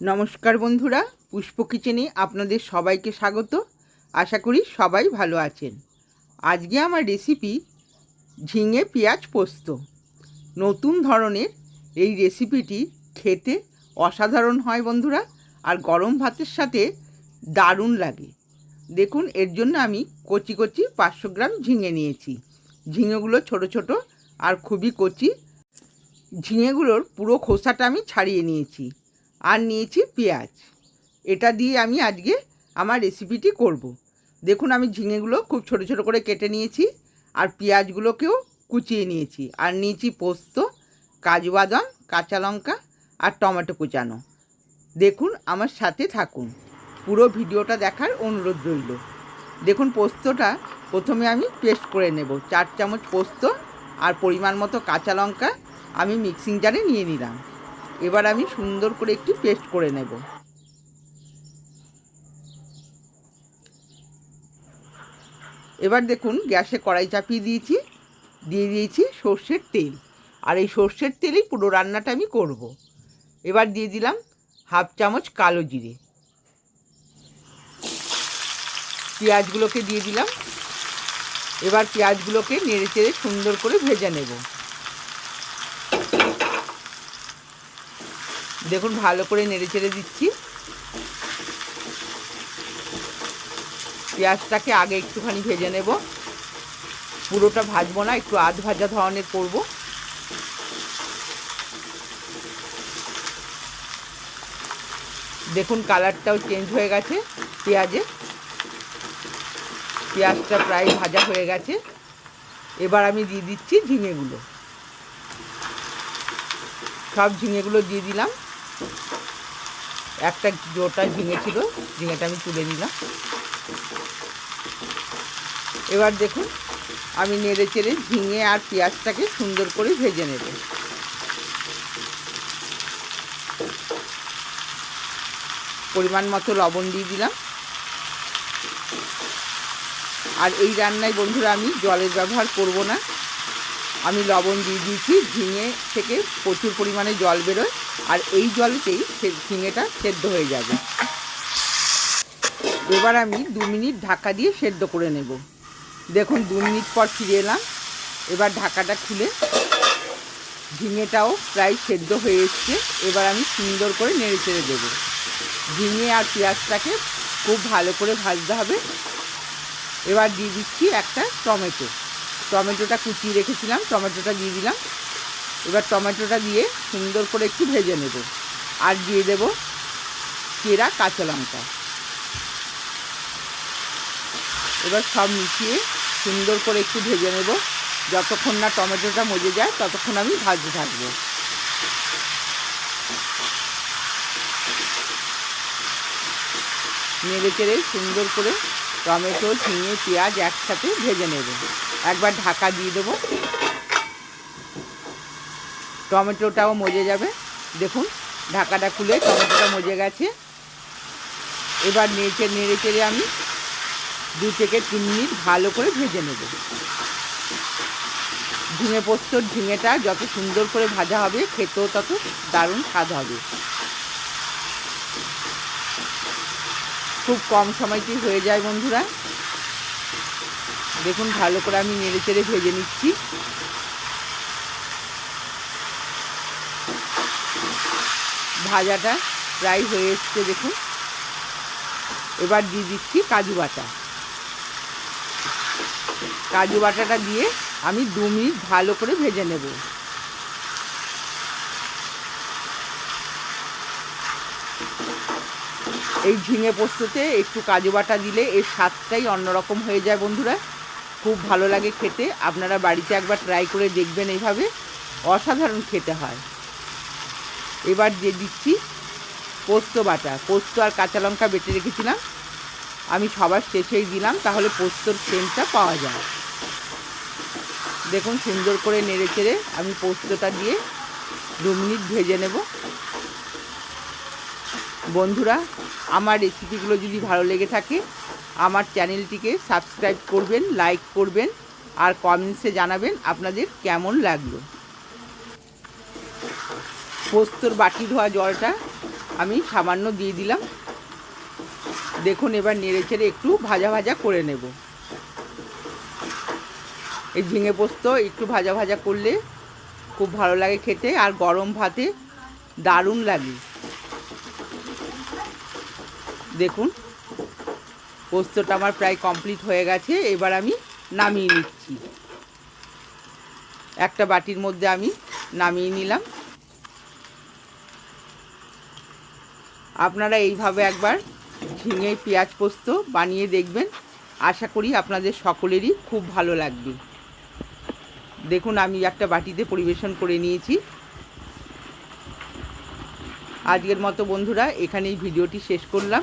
নমস্কার বন্ধুরা, পুষ্প কিচেনে আপনাদের সবাইকে স্বাগত। আশা করি সবাই ভালো আছেন। আজকে আমার রেসিপি ঝিঙে পেঁয়াজ পোস্ত। নতুন ধরনের এই রেসিপিটি খেতে অসাধারণ হয় বন্ধুরা, আর গরম ভাতের সাথে দারুণ লাগে। দেখুন, এর জন্য আমি কচি কচি পাঁচশো গ্রাম ঝিঙে নিয়েছি। ঝিঙেগুলো ছোট ছোট আর খুবই কচি। ঝিঙেগুলোর পুরো খোসাটা আমি ছাড়িয়ে নিয়েছি। আর নিয়েছি পেঁয়াজ। এটা দিয়ে আমি আজকে আমার রেসিপিটি করব। দেখুন আমি ঝিঙেগুলো খুব ছোট ছোট করে কেটে নিয়েছি আর পেঁয়াজগুলোকেও কুচিয়ে নিয়েছি। আর নিয়েছি পোস্ত, কাজু বাদাম, কাঁচা লঙ্কা আর টমেটো কুচানো। দেখুন আমার সাথে থাকুন। পুরো ভিডিওটা দেখার অনুরোধ রইল। দেখুন পোস্তটা প্রথমে আমি পেস্ট করে নেব। চার চামচ পোস্ত আর পরিমাণ মতো কাঁচা লঙ্কা আমি মিক্সিং জারে নিয়ে নিলাম। এবার আমি সুন্দর করে একটি পেস্ট করে নেব। এবার দেখুন, গ্যাসে কড়াই চাপিয়ে দিয়েছি, দিয়ে দিয়েছি সর্ষের তেল। আর এই সর্ষের তেলেই পুরো রান্নাটা আমি করব। এবার দিয়ে দিলাম হাফ চামচ কালো জিরে। পেঁয়াজগুলোকে দিয়ে দিলাম। এবার পেঁয়াজগুলোকে নেড়ে চেড়ে সুন্দর করে ভেজে নেব। দেখুন, ভালো করে নেড়ে চেড়ে দিচ্ছি। পেঁয়াজটাকে আগে একটুখানি ভেজে নেব। পুরোটা ভাজবো না, একটু আধ ভাজা ধরনের করব। দেখুন, কালারটাও চেঞ্জ হয়ে গেছে পেঁয়াজে। পেঁয়াজটা প্রায় ভাজা হয়ে গেছে। এবার আমি দিয়ে দিচ্ছি ঝিঙেগুলো। সব ঝিঙেগুলো দিয়ে দিলাম। একটা জোটা ঝিঙে ছিল ঝিঙেটা আমি তুলে নিলাম। এবার দেখুন, আমি নেড়ে চেড়ে ঝিঙে আর পেঁয়াজটাকে সুন্দর করে ভেজে নেব। পরিমাণ মতো লবণ দিয়ে দিলাম। আর এই রান্নায় বন্ধুরা, আমি জলের ব্যবহার করব না। আমি লবণ দিয়ে দিয়েছি, ঝিঙে থেকে প্রচুর পরিমাণে জল বেরোয়, আর এই জলেতেই সে ঝিঙেটা সেদ্ধ হয়ে যাবে। এবার আমি দু মিনিট ঢাকা দিয়ে সেদ্ধ করে নেব। দেখুন, দু মিনিট পর ফিরে এলাম। এবার ঢাকাটা খুলে ঝিঙেটাও প্রায় সেদ্ধ হয়ে এসছে। এবার আমি সুন্দর করে নেড়ে চেড়ে দেবো। ঝিঙে আর পেঁয়াজটাকে খুব ভালো করে ভাজতে হবে। এবার দিয়ে দিচ্ছি একটা টমেটো। টমেটোটা কুচিয়ে রেখেছিলাম, টমেটোটা দিয়ে দিলাম। এবার টমেটোটা দিয়ে সুন্দর করে একটু ভেজে নেব। আর দিয়ে দেব চেরা কাঁচা লঙ্কা। এবার সব মিশিয়ে সুন্দর করে একটু ভেজে নেব। যতক্ষণ না টমেটোটা মজে যায়, ততক্ষণ আমি ভাজতে থাকব। নেড়ে চেড়ে সুন্দর করে টমেটো, ঝিঙে, পেঁয়াজ একসাথে ভেজে নেব। একবার ঢাকা দিয়ে দেবো। টমেটোটাও মজে যাবে। দেখুন, ঢাকাটা খুলে টমেটোটা মজে গেছে। এবার নেড়ে নেড়ে চেড়ে আমি দু থেকে তিন মিনিট ভালো করে ভেজে নেব। ঝিঙে পোস্তর ঝিঙেটা যত সুন্দর করে ভাজা হবে, খেতেও তত দারুণ স্বাদ হবে। খুব কম সময়তেই হয়ে যায় বন্ধুরা। দেখুন, ভালো করে আমি নেড়ে চেড়ে ভেজে নিচ্ছি। ভাজাটা প্রায় হয়ে এসছে, দেখুন। এবার দিয়ে দিচ্ছি কাজু বাটা। কাজু বাটাটা দিয়ে আমি দু মিনিট ভালো করে ভেজে নেব। এই ঝিঙে পোস্ততে একটু কাজু বাটা দিলে এর স্বাদটাই অন্যরকম হয়ে যায় বন্ধুরা। খুব ভালো লাগে খেতে। আপনারা বাড়িতে একবার ট্রাই করে দেখবেন এইভাবে। অসাধারণ খেতে হয়। এবার দিয়ে দিচ্ছি পোস্ত বাটা। পোস্ত আর কাঁচা লঙ্কা বেটে রেখেছিলাম। আমি সবার শেষেই দিলাম, তাহলে পোস্তর সেন্টটা পাওয়া যায়। দেখুন সুন্দর করে নেড়ে চেড়ে আমি পোস্তটা দিয়ে দু মিনিট ভেজে নেব। বন্ধুরা আমার রেসিপিগুলো যদি ভালো লেগে থাকে, আমার চ্যানেলটিকে সাবস্ক্রাইব করবেন, লাইক করবেন, আর কমেন্টসে জানাবেন আপনাদের কেমন লাগল। পোস্তর বাটি ধোয়া জলটা আমি সামান্য দিয়ে দিলাম। দেখুন, এবার নেড়ে চেড়ে একটু ভাজা ভাজা করে নেব। এই ঝিঙে পোস্ত একটু ভাজা ভাজা করলে খুব ভালো লাগে খেতে, আর গরম ভাতে দারুণ লাগে। দেখুন, পোস্তটা আমার প্রায় কমপ্লিট হয়ে গেছে, এবার আমি নামিয়ে নিচ্ছি। একটা বাটির মধ্যে আমি নামিয়ে নিলাম। আপনারা এইভাবে একবার ঝিঙে পেঁয়াজ পোস্ত বানিয়ে দেখবেন। আশা করি আপনাদের সকলেরই খুব ভালো লাগবে। দেখুন, আমি একটা বাটিতে পরিবেশন করে নিয়েছি। আজকের মতো বন্ধুরা, এখানেই ভিডিওটি শেষ করলাম।